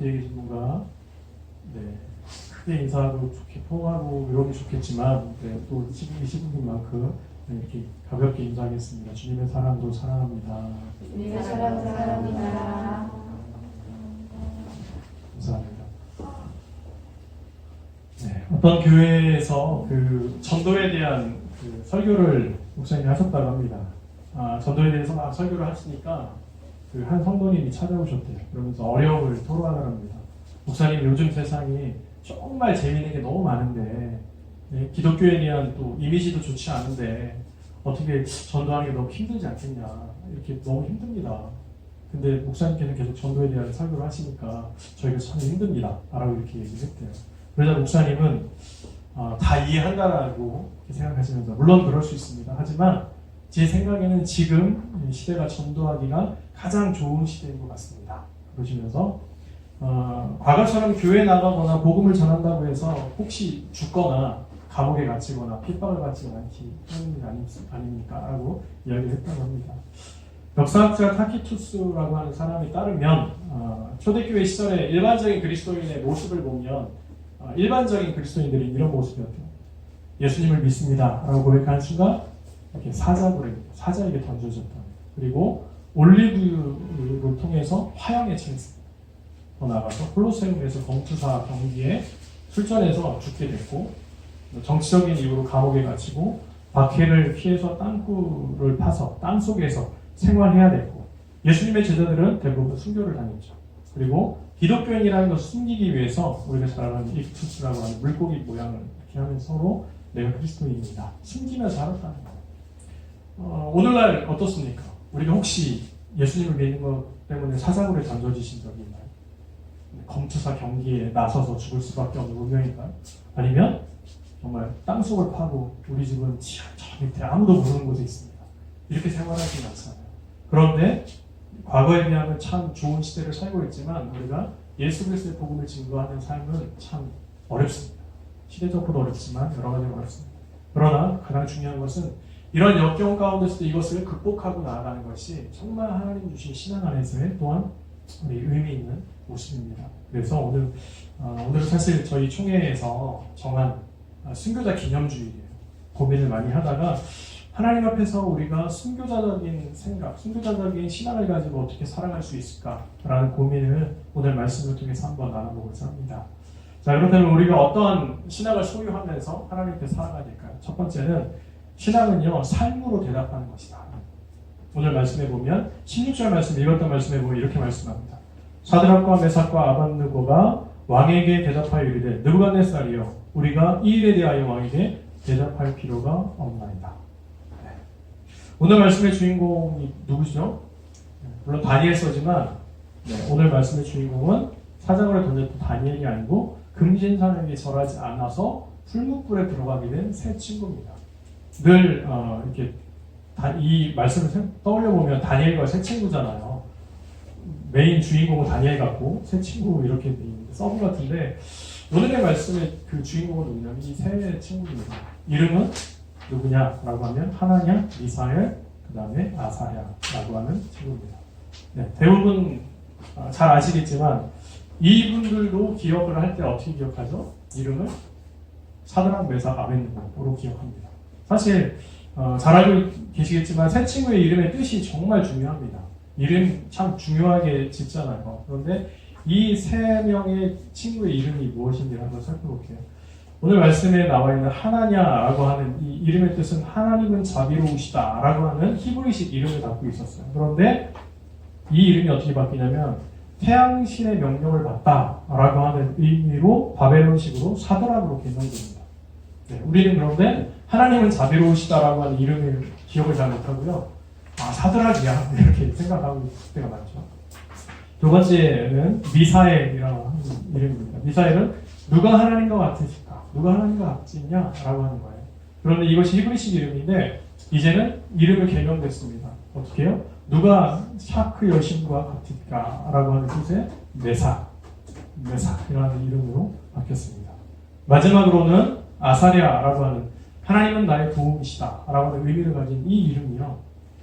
뒤에 계신 분과 네, 크게 인사하고 좋게 포옹하고 이러기 좋겠지만 네, 또 지금 계신 분만큼 네, 이렇게 가볍게 인사하겠습니다. 주님의 사랑도 사랑합니다. 주님의 사랑 사랑합니다. 감사합니다. 네, 어떤 교회에서 그 전도에 대한 그 설교를 목사님이 하셨다고 합니다. 아, 전도에 대해서 막 설교를 하시니까 그 한 성도님이 찾아오셨대요. 그러면서 어려움을 토로하더랍니다. 목사님 요즘 세상이 정말 재미있는 게 너무 많은데 네, 기독교에 대한 또 이미지도 좋지 않은데 어떻게 전도하는 게 너무 힘들지 않겠냐 이렇게 너무 힘듭니다. 근데 목사님께서 계속 전도에 대한 설교를 하시니까 저희가 참 힘듭니다. 라고 이렇게 얘기를 했대요. 그러자 목사님은 어, 다 이해한다라고 생각하시면서 물론 그럴 수 있습니다. 하지만 제 생각에는 지금 이 시대가 전도하기가 가장 좋은 시대인 것 같습니다. 그러시면서 어, 과거처럼 교회 나가거나 복음을 전한다고 해서 혹시 죽거나 감옥에 갇히거나 핍박을 받지 않기 때문이 아닙니까? 라고 이야기를 했다고 합니다. 역사학자 타키투스라고 하는 사람에 따르면 어, 초대교회 시절에 일반적인 그리스도인의 모습을 보면 어, 일반적인 그리스도인들이 이런 모습이었대요. 예수님을 믿습니다. 라고 고백하는 순간 이렇게 사자불에 사자에게 던져졌다. 그리고 올리브를 통해서 화형에 처했습니다. 더 나아가서 콜로세움에서 검투사 경기에 출전해서 죽게 됐고 정치적인 이유로 감옥에 갇히고 박해를 피해서 땅굴을 파서 땅 속에서 생활해야 됐고 예수님의 제자들은 대부분 순교를 당했죠. 그리고 기독교인이라는 것을 숨기기 위해서 우리가 잘 아는 익투스라고 하는 물고기 모양을 이렇게 하면서 서로 내가 그리스도인입니다. 숨기면서 살았다는 거예요. 어, 오늘날 어떻습니까? 우리가 혹시 예수님을 믿는 것 때문에 사자굴에 던져지신 적이 있나요? 검투사 경기에 나서서 죽을 수밖에 없는 운명인가요? 아니면 정말 땅속을 파고 우리 집은 저 밑에 아무도 모르는 곳에 있습니다. 이렇게 생활하지 않잖아요. 그런데 과거에 비하면 참 좋은 시대를 살고 있지만 우리가 예수 그리스도의 복음을 증거하는 삶은 참 어렵습니다. 시대적으로 어렵지만 여러 가지로 어렵습니다. 그러나 가장 중요한 것은 이런 역경 가운데서도 이것을 극복하고 나아가는 것이 정말 하나님 주신 신앙 안에서의 또한 우리 의미 있는 모습입니다. 그래서 오늘 어, 오늘 사실 저희 총회에서 정한 아, 순교자 기념주일이에요. 고민을 많이 하다가 하나님 앞에서 우리가 순교자적인 생각, 순교자적인 신앙을 가지고 어떻게 살아갈 수 있을까라는 고민을 오늘 말씀을 통해서 한번 나눠보고자 합니다. 자, 그렇다면 우리가 어떠한 신앙을 소유하면서 하나님께 살아가야 될까요? 첫 번째는 신앙은요, 삶으로 대답하는 것이다. 오늘 말씀해 보면 16절 말씀 읽었던 말씀해 보면 이렇게 말씀합니다. 사드락과 메삭과 아반느고가 왕에게 대답하여 이르되 느부갓네살이여 우리가 이 일에 대하여 왕에게 대답할 필요가 없나이다. 네. 오늘 말씀의 주인공이 누구죠? 물론 다니엘 서지만 네, 오늘 말씀의 주인공은 사자굴에 던졌던 다니엘이 아니고 금신상에게 절하지 않아서 풀무불에 들어가게 된 새 친구입니다. 늘 어, 이렇게 다, 이 말씀을 떠올려 보면 다니엘과 새 친구잖아요. 메인 주인공은 다니엘 같고 새 친구 이렇게 서브 같은데 오늘의 말씀의 그 주인공은 누구냐면 이 세 친구입니다. 이름은 누구냐라고 하면 하나냐, 미사엘, 그 다음에 아사야라고 하는 친구입니다. 네, 대부분 어, 잘 아시겠지만 이분들도 기억을 할 때 어떻게 기억하죠? 이름을 사드랑 메사 아벤누고로 기억합니다. 사실 어, 잘 알고 계시겠지만 새 친구의 이름의 뜻이 정말 중요합니다. 이름 참 중요하게 짓잖아요. 그런데 이 세 명의 친구의 이름이 무엇인지 한번 살펴볼게요. 오늘 말씀에 나와 있는 하나냐라고 하는 이 이름의 뜻은 하나님은 자비로우시다라고 하는 히브리식 이름을 갖고 있었어요. 그런데 이 이름이 어떻게 바뀌냐면 태양신의 명령을 받다라고 하는 의미로 바벨론식으로 사드락으로 개명됩니다. 네, 우리는 그런데 하나님은 자비로우시다라고 하는 이름을 기억을 잘 못하고요. 아 사드락이야 이렇게 생각하고 때가 많죠. 두 번째는 미사엘이라고 하는 이름입니다. 미사엘은 누가 하나님과 같으실까? 누가 하나님과 같지냐라고 하는 거예요. 그런데 이것이 히브리식 이름인데 이제는 이름을 개명됐습니다. 어떻게요? 누가 샤크 여신과 같을까 라고 하는 뜻의 메사, 메사이라는 이름으로 바뀌었습니다. 마지막으로는 아사리아라고 하는 하나님은 나의 도움이시다 라고 하는 의미를 가진 이 이름이요.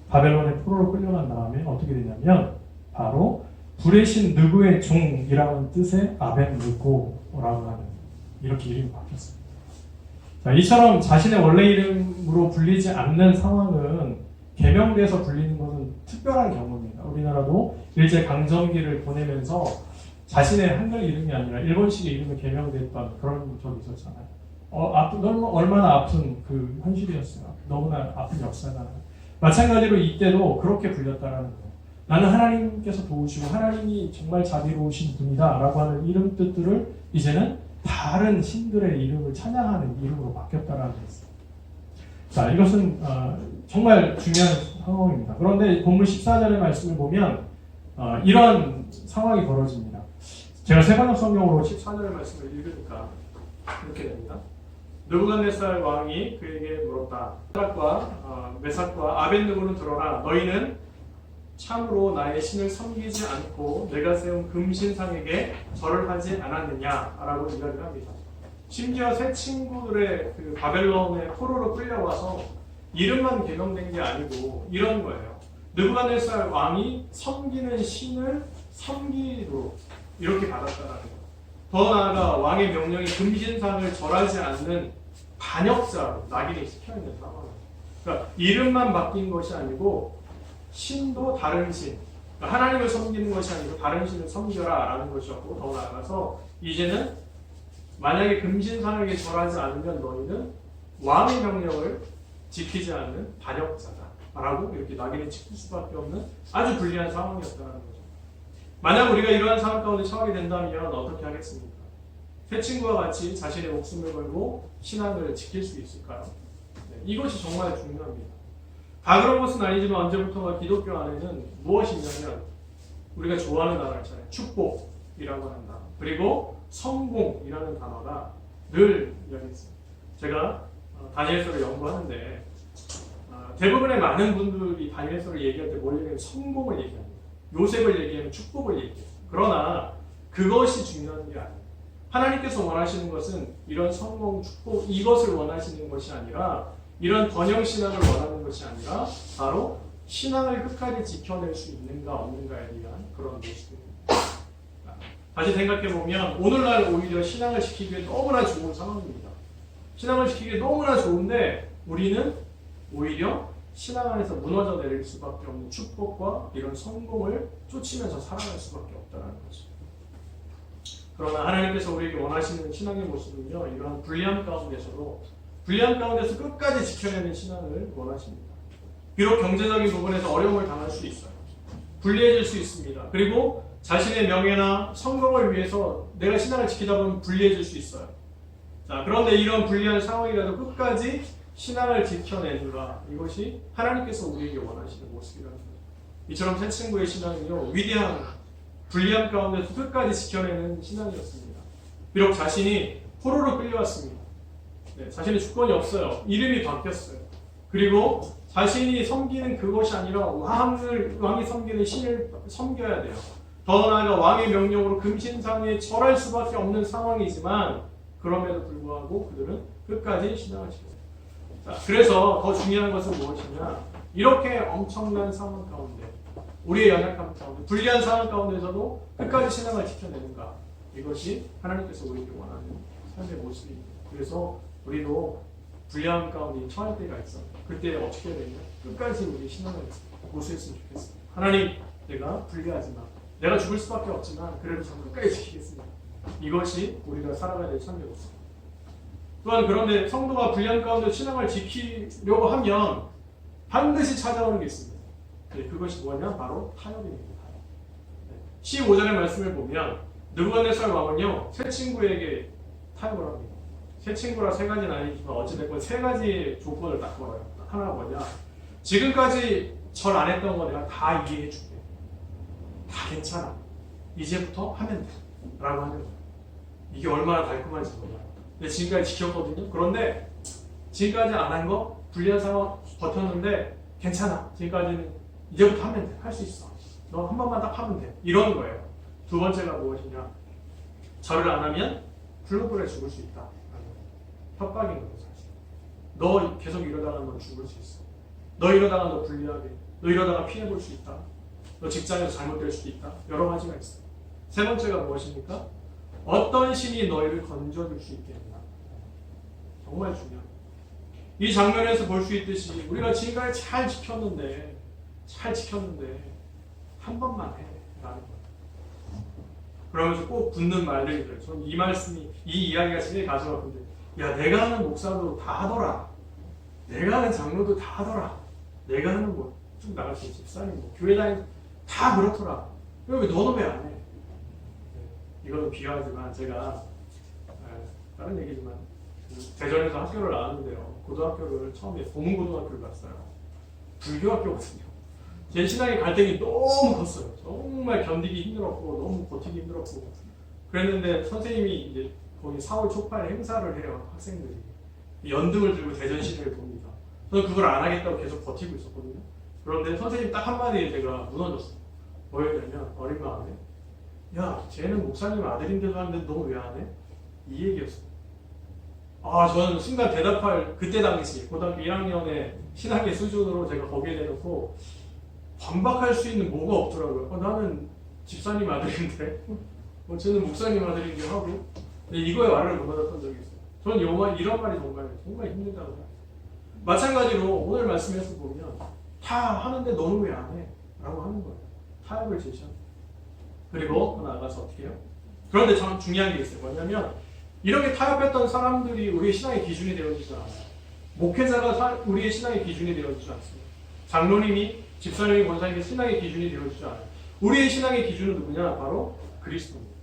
바벨론의 포로로 끌려간 다음에 어떻게 되냐면 바로 불의 신 느구의 종이라는 뜻의 아벤 느고라고 하는 이렇게 이름이 바뀌었습니다. 자, 이처럼 자신의 원래 이름으로 불리지 않는 상황은 개명돼서 불리는 것은 특별한 경우입니다. 우리나라도 일제 강점기를 보내면서 자신의 한글 이름이 아니라 일본식의 이름을 개명됐던 그런 적이 있었잖아요. 어, 아픈, 너무 얼마나 아픈 그 현실이었어요. 너무나 아픈 역사가. 마찬가지로 이때도 그렇게 불렸다라는 거예요. 나는 하나님께서 도우시고 하나님이 정말 자비로우신 분이다라고 하는 이름 뜻들을 이제는 다른 신들의 이름을 찬양하는 이름으로 바뀌었다라는 거였어요. 자, 이것은 어, 정말 중요한 상황입니다. 그런데 본문 14절의 말씀을 보면 어, 이런 상황이 벌어집니다. 제가 세번역 성경으로 14절의 말씀을 읽으니까 이렇게 됩니다. 느부갓네살 왕이 그에게 물었다. 메삭과 어, 메삭과 아벤느고는 들어라. 너희는 참으로 나의 신을 섬기지 않고 내가 세운 금신상에게 절을 하지 않았느냐라고 이야기를 합니다. 심지어 새 친구들의 그 바벨론의 포로로 끌려와서 이름만 개명된 게 아니고 이런 거예요. 느부갓네살 왕이 섬기는 신을 섬기도록 이렇게 받았다는 거예요. 더 나아가 왕의 명령이 금신상을 절하지 않는 반역자로 낙인이 상황이에요. 그러니까 이름만 바뀐 것이 아니고 신도 다른 신, 그러니까 하나님을 섬기는 것이 아니고 다른 신을 섬겨라라는 것이었고 더 나아가서 이제는 만약에 금신상에게 절하지 않으면 너희는 왕의 명령을 지키지 않는 반역자다라고 이렇게 낙인을 찍힐 수밖에 없는 아주 불리한 상황이었다는 거죠. 만약 우리가 이러한 상황 가운데 처하게 된다면 어떻게 하겠습니까? 새 친구와 같이 자신의 목숨을 걸고 신앙을 지킬 수 있을까요? 네, 이것이 정말 중요합니다. 다 그런 것은 아니지만 언제부턴가 기독교 안에는 무엇이냐면 우리가 좋아하는 단어 있잖아요. 축복이라고 단어. 그리고 성공이라는 단어가 늘 이야기했어요. 제가 어, 다니엘서를 연구하는데 어, 대부분의 많은 분들이 다니엘서를 얘기할 때뭘 얘기하면 성공을 얘기합니다. 요셉을 얘기하면 축복을 얘기해요. 그러나 그것이 중요한 게 아니에요. 하나님께서 원하시는 것은 이런 성공, 축복 이것을 원하시는 것이 아니라 이런 번영 신앙을 원하는 것이 아니라 바로 신앙을 끝까지 지켜낼 수 있는가 없는가에 대한 그런 모습입니다. 다시 생각해 보면 오늘날 오히려 신앙을 지키기에 너무나 좋은 상황입니다. 신앙을 지키기 너무나 좋은데 우리는 오히려 신앙 안에서 무너져 내릴 수밖에 없는 축복과 이런 성공을 쫓으면서 살아갈 수밖에 없다는 거죠. 그러나 하나님께서 우리에게 원하시는 신앙의 모습은요, 이러한 불리함 가운데서도 불리함 가운데서 끝까지 지켜내는 신앙을 원하십니다. 비록 경제적인 부분에서 어려움을 당할 수 있어요. 불리해질 수 있습니다. 그리고 자신의 명예나 성공을 위해서 내가 신앙을 지키다 보면 불리해질 수 있어요. 자, 그런데 이런 불리한 상황이라도 끝까지 신앙을 지켜내느라 이것이 하나님께서 우리에게 원하시는 모습이라는 거죠. 이처럼 새 친구의 신앙은요, 위대한 불리함 가운데서 끝까지 지켜내는 신앙이었습니다. 비록 자신이 포로로 끌려왔습니다. 네, 자신의 주권이 없어요. 이름이 바뀌었어요. 그리고 자신이 섬기는 그것이 아니라 왕을 왕이 섬기는 신을 섬겨야 돼요. 더 나아가 왕의 명령으로 금신상에 절할 수밖에 없는 상황이지만 그럼에도 불구하고 그들은 끝까지 신앙을 지켜요. 자, 그래서 더 중요한 것은 무엇이냐? 이렇게 엄청난 상황 가운데 우리의 연약함 가운데 불리한 상황 가운데서도 끝까지 신앙을 지켜내는가? 이것이 하나님께서 우리에게 원하는 삶의 모습입니다. 그래서 우리도 불리함 가운데 처할 때가 있어. 그때 어떻게 해야 되냐? 끝까지 우리 신앙을 고수했으면 좋겠습니다. 하나님, 내가 불리하지만, 내가 죽을 수밖에 없지만, 그래도 저는 끝까지 지키겠습니다. 이것이 우리가 살아가야 될 삶의 모습. 또한 그런데 성도가 불리함 가운데 신앙을 지키려고 하면 반드시 찾아오는 게 있습니다. 네, 그것이 뭐냐? 바로 타협입니다. 네. 15절의 말씀을 보면 느부갓네살 왕은요 새 친구에게 타협을 합니다. 새 친구라 세 가지는 아니지만 어찌됐건 세 가지 조건을 딱 걸어요. 하나가 뭐냐? 지금까지 절 안 했던 거 내가 다 이해해 줄게. 다 괜찮아. 이제부터 하면 돼. 라고 하는 거예요. 이게 얼마나 달콤한지 몰라요. 근데 지금까지 지켰거든요. 그런데 지금까지 안 한 거 불리한 상황 버텼는데 괜찮아. 지금까지는 이제부터 하면 돼. 할 수 있어. 너 한 번만 딱 하면 돼. 이런 거예요. 두 번째가 무엇이냐? 절을 안 하면 불로불에 죽을 수 있다. 협박인 거죠, 사실. 너 계속 이러다가 너 죽을 수 있어. 너 이러다가 너 불리하게, 너 이러다가 피해 볼 수 있다. 너 직장에서 잘못될 수도 있다. 여러 가지가 있어요. 세 번째가 무엇입니까? 어떤 신이 너희를 건져줄 수 있겠나? 정말 중요합니다. 이 장면에서 볼 수 있듯이 우리가 지금까지 잘 지켰는데 잘 지켰는데 한 번만 해 라는 거예요. 그러면서 꼭 붙는 말들이 있어요. 저는 이 말씀이 이 이야기가 제일 아픈데 야 내가 하는 목사도 다 하더라. 내가 하는 장로도 다 하더라. 내가 하는 뭐쭉 있지. 집사님 뭐 교회 다니 다 그렇더라. 왜 너는 왜 안 해? 네, 이거는 비하하지만 제가 에, 다른 얘기지만 그 대전에서 학교를 나왔는데요. 고등학교를 처음에 보문고등학교를 갔어요. 불교 학교거든요. 제 신앙의 갈등이 너무 컸어요. 정말 견디기 힘들었고 너무 버티기 힘들었고 그랬는데 선생님이 이제 거기 4월 초파에 행사를 해요. 학생들이 연등을 들고 대전 시내를 돕니다. 저는 그걸 안 하겠다고 계속 버티고 있었거든요. 그런데 선생님 딱 한마디에 제가 무너졌어요. 뭐였냐면 어린 마음에 야 쟤는 목사님 아들인데도 하는데 너 왜 안 해? 이 얘기였어요. 아 저는 순간 대답할 그때 당시 고등학교 1학년의 신학의 수준으로 제가 거기에 대놓고 반박할 수 있는 뭐가 없더라고요. 어, 나는 집사님 아들인데, 어, 쟤는 목사님 아들인데 하고, 근데 이거에 말을 못 받았던 적이 있어요. 저는 요 말, 이런 말이 정말, 정말 힘들다고. 마찬가지로 오늘 말씀에서 보면, 다 하는데 너는 왜 안 해? 라고 하는 거예요. 타협을 제시합니다. 그리고 더 나아가서 어떻게 해요? 그런데 참 중요한 게 있어요. 뭐냐면, 이렇게 타협했던 사람들이 우리의 신앙의 기준이 되어지지 않아요. 목회자가 사- 우리의 신앙의 기준이 되어지지 않습니다. 장로님이 집사님이 권사님의 신앙의 기준이 되어지지 않아요. 우리의 신앙의 기준은 누구냐? 바로 그리스도입니다.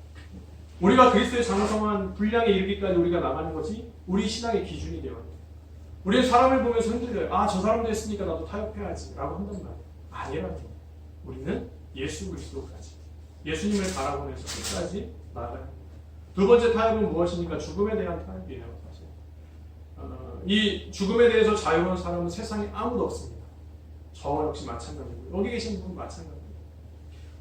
우리가 그리스도의 장성한 분량에 이르기까지 우리가 나가는 것이 우리 신앙의 기준이 되어야 돼요. 우리는 사람을 보면서 흔들려요. 아, 저 사람도 했으니까 나도 타협해야지. 라고 한단 말이에요. 아니라는 거예요. 우리는 예수 그리스도까지. 예수님을 바라보면서 끝까지 나가야 돼요. 두 번째 타협은 무엇입니까? 죽음에 대한 타협이에요. 사실. 어, 이 죽음에 대해서 자유로운 사람은 세상에 아무도 없습니다. 저 역시 마찬가지고 여기 계신 분은 마찬가지입니다.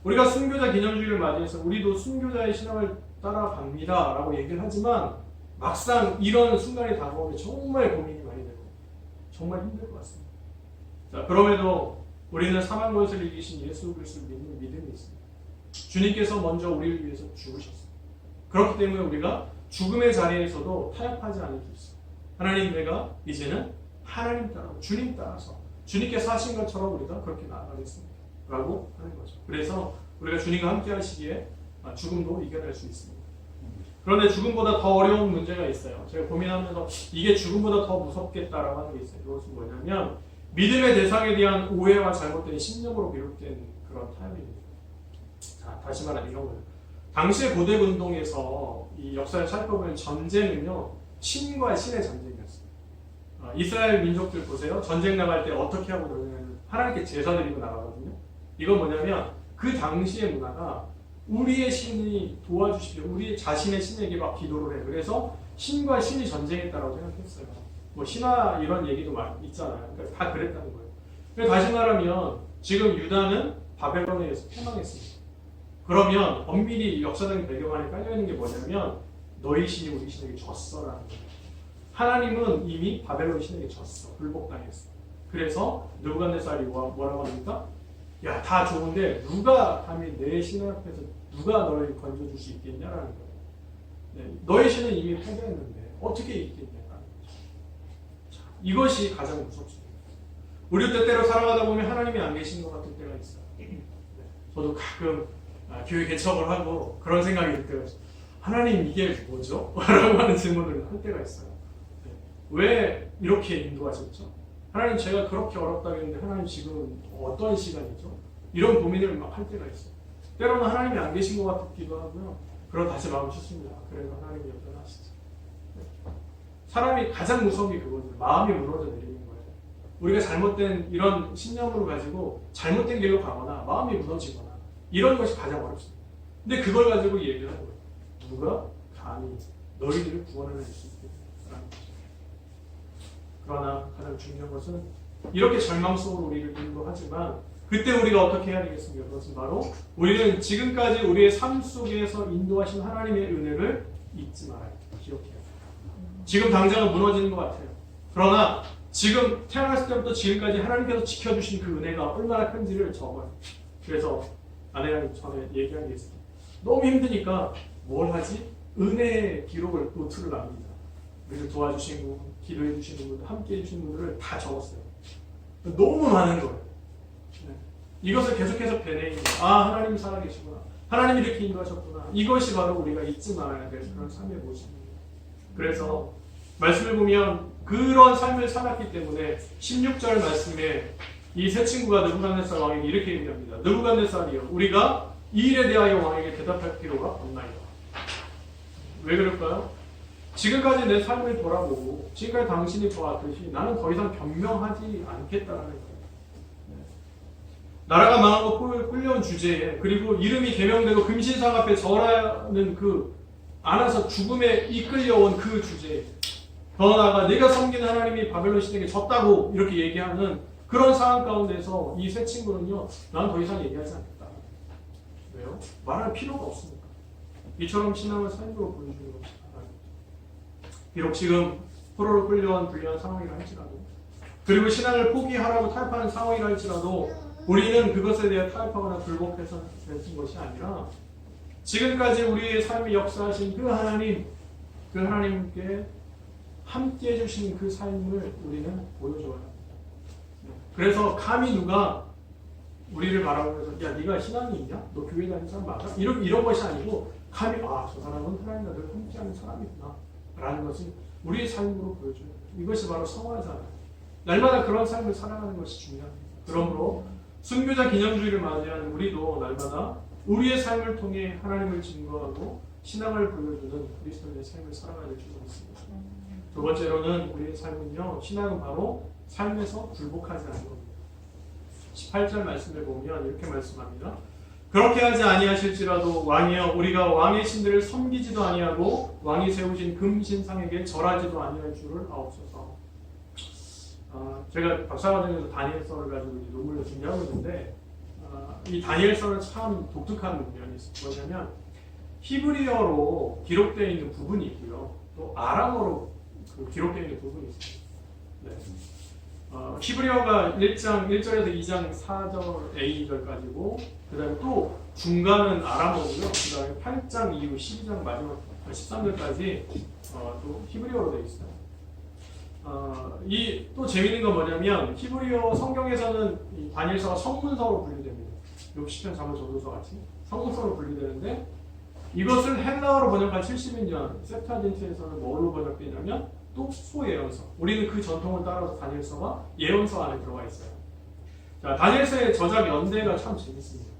우리가 순교자 기념주의를 맞이해서 우리도 순교자의 신앙을 따라갑니다 라고 얘기를 하지만 막상 이런 순간이 다가오면 정말 고민이 많이 되고 정말 힘들 것 같습니다. 자 그럼에도 우리는 사망 권세를 이기신 예수 그리스도를 믿는 믿음이 있습니다. 주님께서 먼저 우리를 위해서 죽으셨습니다. 그렇기 때문에 우리가 죽음의 자리에서도 타협하지 않을 수 있어요. 하나님 내가 이제는 하나님 따라 주님 따라서 주님께서 하신 것처럼 우리가 그렇게 나아가겠습니다. 라고 하는 거죠. 그래서 우리가 주님과 함께 하시기에 아, 죽음도 이겨낼 수 있습니다. 그런데 죽음보다 더 어려운 문제가 있어요. 제가 고민하면서 이게 죽음보다 더 무섭겠다라고 하는 게 있어요. 그것은 뭐냐면 믿음의 대상에 대한 오해와 잘못된 신념으로 비롯된 그런 타협입니다. 자, 다시 말하면 이런 거예요. 당시의 고대 운동에서 이 역사를 살펴보면 전쟁은요 신과 신의 전쟁이었어요. 어, 이스라엘 민족들 보세요. 전쟁 나갈 때 어떻게 하고 그러냐면 하나님께 제사 드리고 나가거든요. 이건 뭐냐면 그 당시의 문화가 우리의 신이 도와주십시오. 우리 자신의 신에게 막 기도를 해. 그래서 신과 신이 전쟁했다라고 생각했어요. 뭐 신화 이런 얘기도 있잖아요. 그러니까 다 그랬다는 거예요. 다시 말하면 지금 유다는 바벨론에 의해서 패망했습니다. 그러면 엄밀히 역사적인 배경 안에 깔려 있는 게 뭐냐면 너희 신이 우리 신에게 졌어라는 거예요. 하나님은 이미 바벨론 신에게 졌어. 불복당했어. 그래서 느부갓네살이 뭐- 뭐라고 합니까? 야, 다 좋은데 누가 감히 내 신을 앞에서 누가 너를 건져줄 수 있겠냐라는 거예요. 네, 너의 신은 이미 패배했는데 어떻게 있겠냐라는 거죠. 자, 이것이 가장 무섭습니다. 우리 때때로 살아가다 보면 하나님이 안 계신 것 같은 때가 있어요. 네, 저도 가끔 아, 교회 개척을 하고 그런 생각이 들. 하나님 이게 뭐죠? 라고 하는 질문을 할 때가 있어요. 네, 왜 이렇게 인도하셨죠? 하나님 제가 그렇게 어렵다고 했는데 하나님 지금 어떤 시간이죠? 이런 고민을 막 할 때가 있어요. 때로는 하나님이 안 계신 것 같기도 하고요. 그럼 다시 마음 춥습니다. 그래도 하나님이 여전하시죠. 네. 사람이 가장 무서운 게 그거죠. 마음이 무너져 내리는 거예요. 우리가 잘못된 이런 신념으로 가지고 잘못된 길로 가거나 마음이 무너지거나 이런 것이 가장 어렵습니다. 근데 그걸 가지고 얘기를 거예요. 누가 감히 너희들을 구원해낼 수 있겠냐라는 거죠. 그러나 가장 중요한 것은 이렇게 절망 속으로 우리를 인도하지만 그때 우리가 어떻게 해야 되겠습니까? 그것은 바로 우리는 지금까지 우리의 삶 속에서 인도하신 하나님의 은혜를 잊지 말아야 돼요. 기억해야 돼요. 지금 당장은 무너지는 것 같아요. 그러나 지금 태어났을 때부터 지금까지 하나님께서 지켜주신 그 은혜가 얼마나 큰지를 적어요. 그래서 아내랑 전에 얘기한 게 있어요. 너무 힘드니까 뭘 하지? 은혜의 기록을 노트를 납니다. 그래서 도와주신 분, 기도해 주시는 분들, 함께 해 주신 분들을 다 적었어요. 너무 많은 거예요. 네. 이것을 계속해서 배내는 아 하나님 살아계시구나. 하나님 이렇게 인도하셨구나. 이것이 바로 우리가 잊지 말아야 될 그런 삶의 모습입니다. 그래서 말씀을 보면 그런 삶을 살았기 때문에 16절 말씀에 이 세 친구가 느부갓네살 왕에게 이렇게 얘기합니다. 느부갓네살이여 우리가 이 일에 대하여 왕에게 대답할 필요가 없나이다. 왜 그럴까요? 지금까지 내 삶을 돌아보고 지금까지 당신이 보았듯이 나는 더 이상 변명하지 않겠다라는 거예요. 네. 나라가 망한 거 끌- 끌려온 주제에 그리고 이름이 개명되고 금신상 앞에 절하는 그 안아서 죽음에 이끌려온 그 주제에 더 나아가 내가 섬기는 하나님이 바벨론 시대에 졌다고 이렇게 얘기하는 그런 상황 가운데서 이 세 친구는요 나는 더 이상 얘기하지 않겠다 왜요? 말할 필요가 없으니까 이처럼 신앙을 삶으로 보여주는 것이 비록 지금 포로로 끌려온 불리한 상황이라 할지라도 그리고 신앙을 포기하라고 타협하는 상황이라 할지라도 우리는 그것에 대해 타협하거나 굴복해서 되는 것이 아니라 지금까지 우리의 삶에 역사하신 그 하나님 그 하나님께 함께 해주신 그 삶을 우리는 보여줘야 합니다. 그래서 감히 누가 우리를 바라보면서 야 네가 신앙이 있냐? 너 교회 다니는 사람 맞아? 이런 이런 것이 아니고 감히 아 저 사람은 하나님과 늘 함께하는 사람이구나 라는 것을 우리의 삶으로 보여줘야 돼요. 이것이 바로 성화잖아요. 날마다 그런 삶을 살아가는 것이 중요합니다. 그러므로 순교자 기념주의를 맞이하는 우리도 날마다 우리의 삶을 통해 하나님을 증거하고 신앙을 보여주는 그리스도인의 삶을 살아가야 될 줄로 믿습니다. 두 번째로는 우리의 삶은요, 신앙은 바로 삶에서 굴복하지 않는 겁니다. 18절 말씀을 보면 이렇게 말씀합니다. 그렇게 하지 아니하실지라도 왕이여 우리가 왕의 신들을 섬기지도 아니하고 왕이 세우신 금신상에게 절하지도 아니할 줄을 아옵소서. 아, 제가 박사과정에서 다니엘서를 가지고 논문을 준비하고 있는데 아, 이 다니엘서는 참 독특한 면이 있어요. 뭐냐면 히브리어로 기록되어 있는 부분이 있고요. 또 아람어로 그 기록되어 있는 부분이 있어요. 네. 어, 히브리어가 1장 1절에서 2장 4절 A 2절까지고 그다음에 또 중간은 아람어고요. 그다음에 8장 이후 12장 마지막 13절까지 어, 또 히브리어로 되어 있어요. 어, 이또 재밌는 건 뭐냐면 히브리어 성경에서는 이 다니엘서가 성문서로 분류됩니다. 욕시편 잠언 전도서 같이 성문서로 분류되는데 이것을 헬라어로 번역한 70년 세프타딘트에서는 뭘로 번역되냐면 또 소예언서. 우리는 그 전통을 따라서 다니엘서가 예언서 안에 들어가 있어요. 자, 다니엘서의 저작 연대가 참 재밌습니다.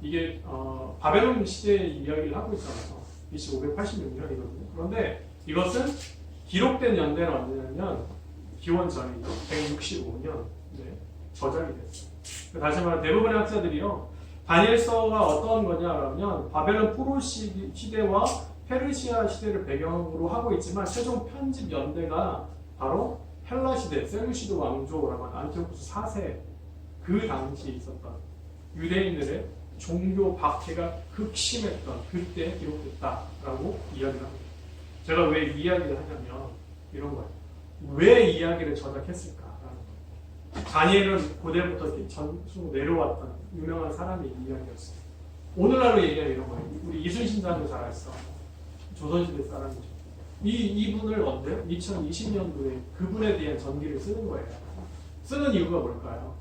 이게 어, 바벨론 시대의 이야기를 하고 있잖아요. BC 586년이거든요. 그런데 이것은 기록된 연대는 언제냐면 기원 전이죠. 165년 네, 저작이 됐어요. 다시 말해 대부분의 학자들이요. 다니엘서가 어떤 거냐라면 바벨론 포로 시- 시대와 페르시아 시대를 배경으로 하고 있지만 최종 편집 연대가 바로 헬라 시대 셀루시드 왕조라고 하는 안티오쿠스 4세 그 당시에 있었던 유대인들의 종교 박해가 극심했던 그때 기록됐다라고 이야기를 합니다. 제가 왜이 이야기를 하냐면 이런 거예요. 왜 이야기를 저작했을까라는 거예요. 다니엘은 고대부터 전수 내려왔던 유명한 사람의 이야기였어요. 오늘날로 얘기하면 이런 거예요. 우리 이순신 장도 잘 알죠. 조선시대 사람이죠. 이, 이분을 언제? 2020년도에 그분에 대한 전기를 쓰는 거예요. 쓰는 이유가 뭘까요?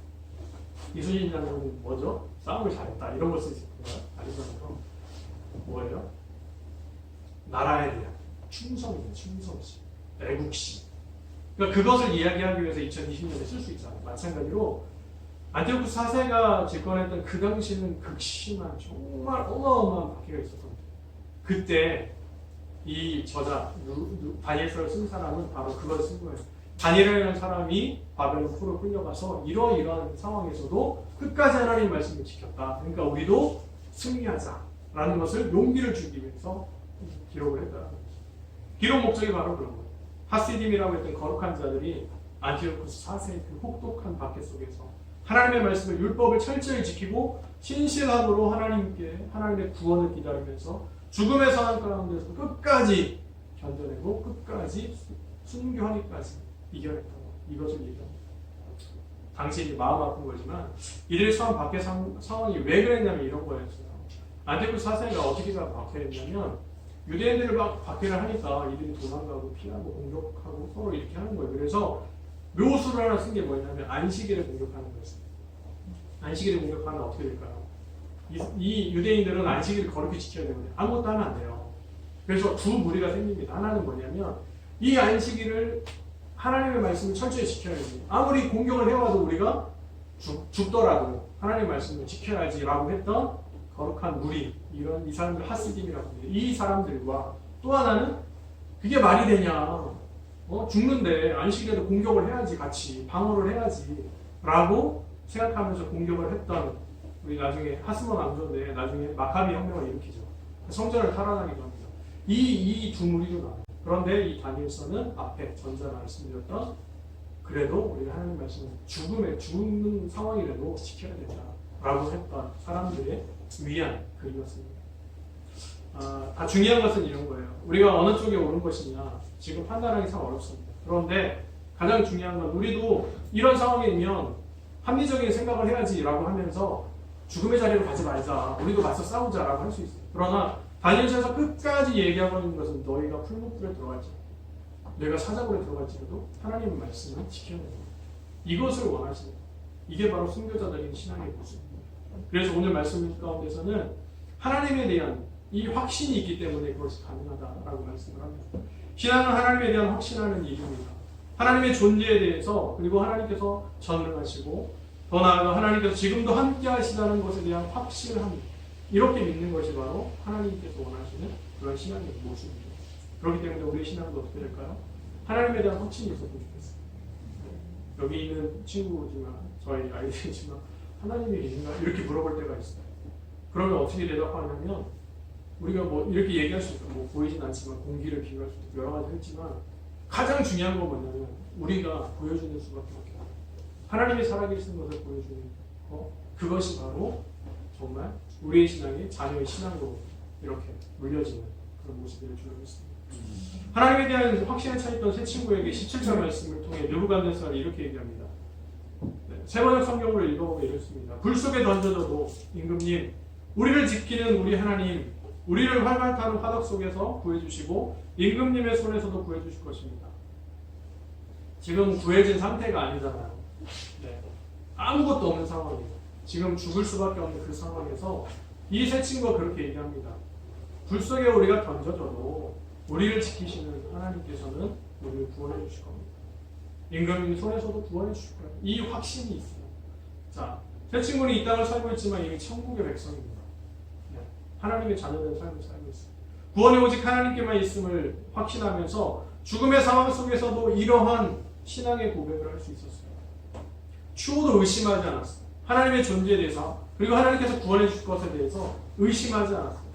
이순신 장군은 뭐죠? 싸움을 잘했다. 이런 걸 쓰지. 아니잖아요. 뭐예요? 나라에 대한 충성이에요. 충성심. 애국심. 그러니까 그것을 이야기하기 위해서 2020년에 쓸 수 있잖아요. 마찬가지로 안티오쿠스 4세가 집권했던 그 당시는 극심한 정말 어마어마한 박해가 있었던 거예요. 그때 이 저자 다니엘서를 쓴 사람은 바로 그걸 쓴 거예요. 다니엘이라는 사람이 바벨론 포로 끌려가서 이러이러한 상황에서도 끝까지 하나님 말씀을 지켰다. 그러니까 우리도 승리하자라는 것을 용기를 주기 위해서 기록을 거죠. 기록 목적이 바로 그런 거예요. 하시딤이라고 했던 거룩한 자들이 안티오쿠스 4세의 그 혹독한 박해 속에서 하나님의 말씀을 율법을 철저히 지키고 신실함으로 하나님께 하나님의 구원을 기다리면서 죽음의 상황 가운데서 끝까지 견뎌내고 끝까지 순교하기까지 이겨냈던 것 이것을 얘기합니다. 당시 마음 아픈 거지만 이들이 처음 박해 상, 상황이 왜 그랬냐면 이런 거였어요. 안티쿠스 사세가 어떻게 박해했냐면 유대인들을 막 박해를 하니까 이들이 도망가고 피하고 공격하고 서로 이렇게 하는 거예요. 그래서 묘수를 하나 쓴 게 뭐냐면 안식일을 공격하는 거였어요. 안식일을 공격하면 어떻게 될까요? 이, 이 유대인들은 안식일을 거룩히 지켜야 되는데 아무것도 하면 안 돼요. 그래서 두 무리가 생깁니다. 하나는 뭐냐면 이 안식일을 하나님의 말씀을 철저히 지켜야 됩니다. 아무리 공격을 해와도 우리가 죽, 죽더라도 하나님의 말씀을 지켜야지라고 했던 거룩한 무리 이런 이 사람들 하스김이라고 합니다. 이 사람들과 또 하나는 그게 말이 되냐? 어, 죽는데 안식일에도 공격을 해야지 같이 방어를 해야지라고 생각하면서 공격을 했던 우리 나중에 하스몬 왕조인데 나중에 마카비 혁명을 일으키죠. 성전을 탈환하기도 합니다. 이 이 두 무리로 나와요. 그런데 이 다니엘서는 앞에 전자 말씀드렸던 그래도 우리 하나님 말씀은 죽음에 죽는 상황이라도 지켜야 된다라고 했던 사람들의 위안 글이었습니다. 아, 다 중요한 것은 이런 거예요. 우리가 어느 쪽에 옳은 것이냐 지금 판단하기 참 어렵습니다. 그런데 가장 중요한 건 우리도 이런 상황에 있면 합리적인 생각을 해야지라고 하면서 죽음의 자리로 가지 말자. 우리도 맞서 싸우자라고 할 수 있어요. 그러나 다니엘서에서 끝까지 얘기하고 있는 것은 너희가 풀무불에 들어갈지 내가 사자굴에 들어갈지라도 하나님의 말씀을 된다. 이것을 원하십니다. 이게 바로 순교자들인 신앙의 모습입니다. 그래서 오늘 말씀 가운데서는 하나님에 대한 이 확신이 있기 때문에 그것이 가능하다라고 말씀을 합니다. 신앙은 하나님에 대한 확신하는 일입니다. 하나님의 존재에 대해서 그리고 하나님께서 전능하시고 더 나아가 하나님께서 지금도 함께 하시다는 것에 대한 확신함 이렇게 믿는 것이 바로 하나님께서 원하시는 그런 신앙의 모습입니다. 그렇기 때문에 우리의 신앙도 어떻게 될까요? 하나님에 대한 확신이 있었으면 좋겠어요. 여기 있는 친구지만 저희 아이들이지만 하나님이 계신가 이렇게 물어볼 때가 있어요. 그러면 어떻게 대답하냐면 우리가 뭐 이렇게 얘기할 수 있고 뭐 보이진 않지만 공기를 비교할 수도 여러 가지 했지만 가장 중요한 건 뭐냐면 우리가 보여주는 수밖에 없어요. 하나님이 살아계신 것을 보여주는 거 그것이 바로 정말 우리의 신앙이 자녀의 신앙으로 이렇게 물려지는 그런 모습을 주고 있습니다. 하나님에 대한 확신에 차있던 새 친구에게 17절 말씀을 통해 느부갓네살이 이렇게 얘기합니다. 네, 세 번역 성경을 읽어보면 이렇습니다. 불 속에 던져져도 임금님 우리를 지키는 우리 하나님 우리를 활발 타는 화덕 속에서 구해주시고 임금님의 손에서도 구해주실 것입니다. 지금 구해진 상태가 아니잖아요. 네. 아무것도 없는 상황이에요. 지금 죽을 수밖에 없는 그 상황에서 이 세 친구가 그렇게 얘기합니다. 불 속에 우리가 던져져도 우리를 지키시는 하나님께서는 우리를 구원해 주실 겁니다. 임금님 손에서도 구원해 주실 거예요. 이 확신이 있어요. 자, 새 친구는 이 땅을 살고 있지만 이미 천국의 백성입니다. 네. 하나님의 자녀된 삶을 살고 있어요. 구원이 오직 하나님께만 있음을 확신하면서 죽음의 상황 속에서도 이러한 신앙의 고백을 할 수 있었어요. 추호도 의심하지 않았어요. 하나님의 존재에 대해서 그리고 하나님께서 구원해 주실 것에 대해서 의심하지 않았어요.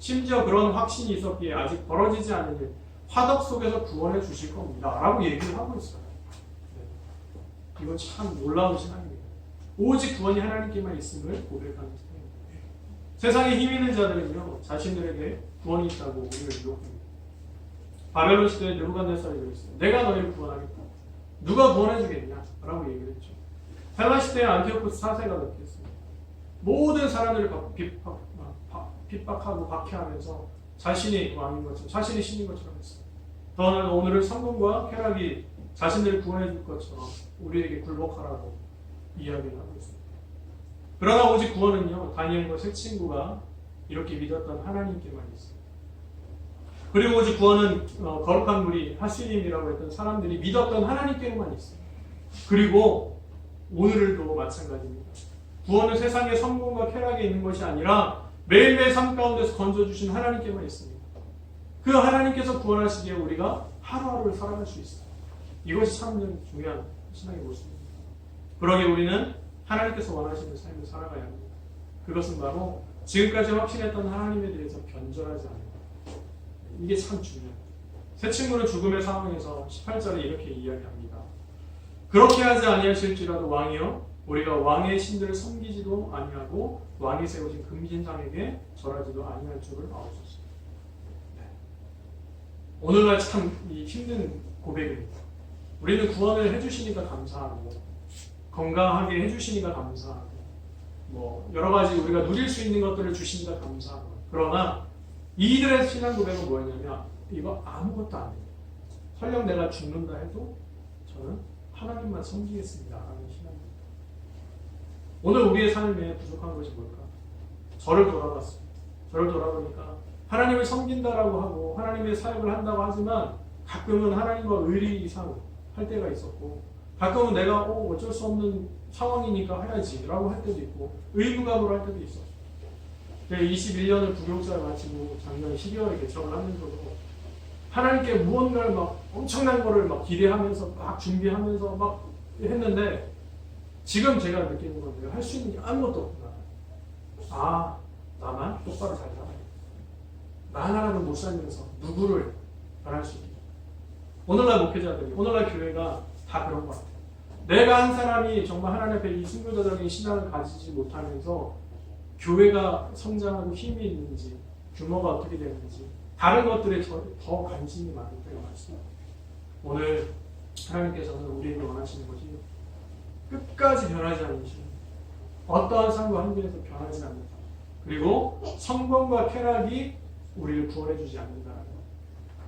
심지어 그런 확신이 있었기에 아직 벌어지지 않은 일, 화덕 속에서 구원해 주실 겁니다. 라고 얘기를 하고 있어요. 네. 이건 참 놀라운 신앙입니다. 오직 구원이 하나님께만 있음을 고백하는 신앙입니다. 세상에 힘 있는 자들은요, 자신들에게 구원이 있다고 우리를 유혹합니다. 바벨론 시대에 느부갓네살이 그랬어요. 내가 너희를 구원하겠다. 누가 구원해 주겠냐? 라고 얘기를 했죠. 헬라 시대에 안티오쿠스 4세가 그렇게 했습니다. 모든 사람들을 핍박, 핍박하고 박해하면서 자신이 왕인 것처럼 자신이 신인 것처럼 했어요. 더 나아가 오늘은 성공과 쾌락이 자신들을 구원해 줄 것처럼 우리에게 굴복하라고 이야기를 하고 있습니다. 그러나 오직 구원은요 다니엘과 새 친구가 이렇게 믿었던 하나님께만 있어요. 그리고 오직 구원은 어, 거룩한 무리 하시님이라고 했던 사람들이 믿었던 하나님께만 있어요. 그리고 오늘도 마찬가지입니다. 구원은 세상의 성공과 쾌락에 있는 것이 아니라 매일매일 삶 가운데서 건져주신 하나님께만 있습니다. 그 하나님께서 구원하시기에 우리가 하루하루를 살아갈 수 있어요. 이것이 참 중요한 신앙의 모습입니다. 그러기 우리는 하나님께서 원하시는 삶을 살아가야 합니다. 그것은 바로 지금까지 확신했던 하나님에 대해서 변절하지 않는 것. 이게 참 중요해요. 새 친구는 죽음의 상황에서 18절에 이렇게 이야기합니다. 그렇게 하지 아니하실지라도 왕이여 우리가 왕의 신들을 섬기지도 아니하고 왕이 세우신 금신상에게 절하지도 아니할 줄을 아옵소서. 네. 오늘날 참이 힘든 고백입니다. 우리는 구원을 해주시니까 감사하고 건강하게 해주시니까 감사하고 뭐 여러 가지 우리가 누릴 수 있는 것들을 주시니까 감사하고 그러나 이들의 신앙 고백은 뭐였냐면 이거 아무것도 안 해요. 설령 내가 죽는다 해도 저는 하나님만 섬기겠습니다 라는 신앙입니다. 오늘 우리의 삶에 부족한 것이 뭘까? 저를 돌아봤어요. 저를 돌아보니까 하나님을 섬긴다라고 하고 하나님의 사역을 한다고 하지만 가끔은 하나님과 의리상 할 때가 있었고 가끔은 내가 어, 어쩔 수 없는 상황이니까 해야지라고 할 때도 있고 의무감으로 할 때도 있었어요. 21년을 부교육사를 마치고 작년 12월에 개척을 하면서도 하나님께 무언가를 막 엄청난 거를 막 기대하면서 막 준비하면서 막 했는데 지금 제가 느끼는 건 내가 할 수 있는 게 아무것도 없구나. 아, 나만 똑바로 잘 살아야 돼. 나 하나라도 못 살면서 누구를 변할 수 있게. 오늘날 목회자들이, 오늘날 교회가 다 그런 것 같아요. 내가 한 사람이 정말 하나님 앞에 이 순교자적인 신앙을 가지지 못하면서 교회가 성장하고 힘이 있는지, 규모가 어떻게 되는지, 다른 것들에 더, 더 관심이 많을 때가 많습니다. 오늘 하나님께서는 우리에게 원하시는 것이 끝까지 변하지 않는 신 어떠한 삶과 환경에서 변하지 않는다. 그리고 성공과 쾌락이 우리를 구원해주지 않는다.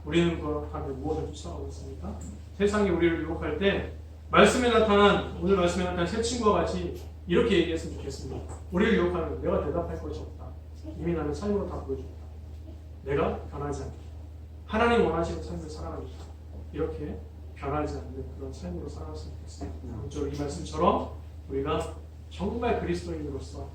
우리는 그렇다면 무엇을 쫓아가고 있습니까? 세상이 우리를 유혹할 때 말씀에 나타난 오늘 말씀에 나타난 새 친구와 같이 이렇게 얘기했으면 좋겠습니다. 우리를 유혹하는 내가 대답할 것이 없다. 이미 나는 삶으로 다 보여줬다. 내가 변하지 않다. 하나님 원하시는 삶을 살아가겠다. 이렇게 변하지 않는 그런 삶으로 살아갔으면 좋겠습니다. 아무쪼록 이 말씀처럼 우리가 정말 그리스도인으로서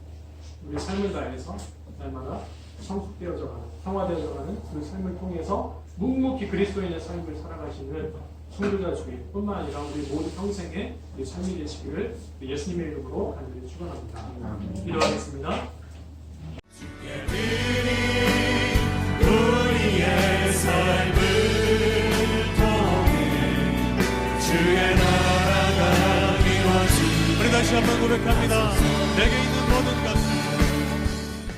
우리 삶을 다해서 날마다 성숙되어져 가는, 성화되어져 가는 그 삶을 통해서 묵묵히 그리스도인의 삶을 살아가시는 성도자 주의 뿐만 아니라 우리 모두 평생에 우리 삶이 되시기를 예수님의 이름으로 간절히 축원합니다. 기도하겠습니다. 한번 고백합니다. 내게 있는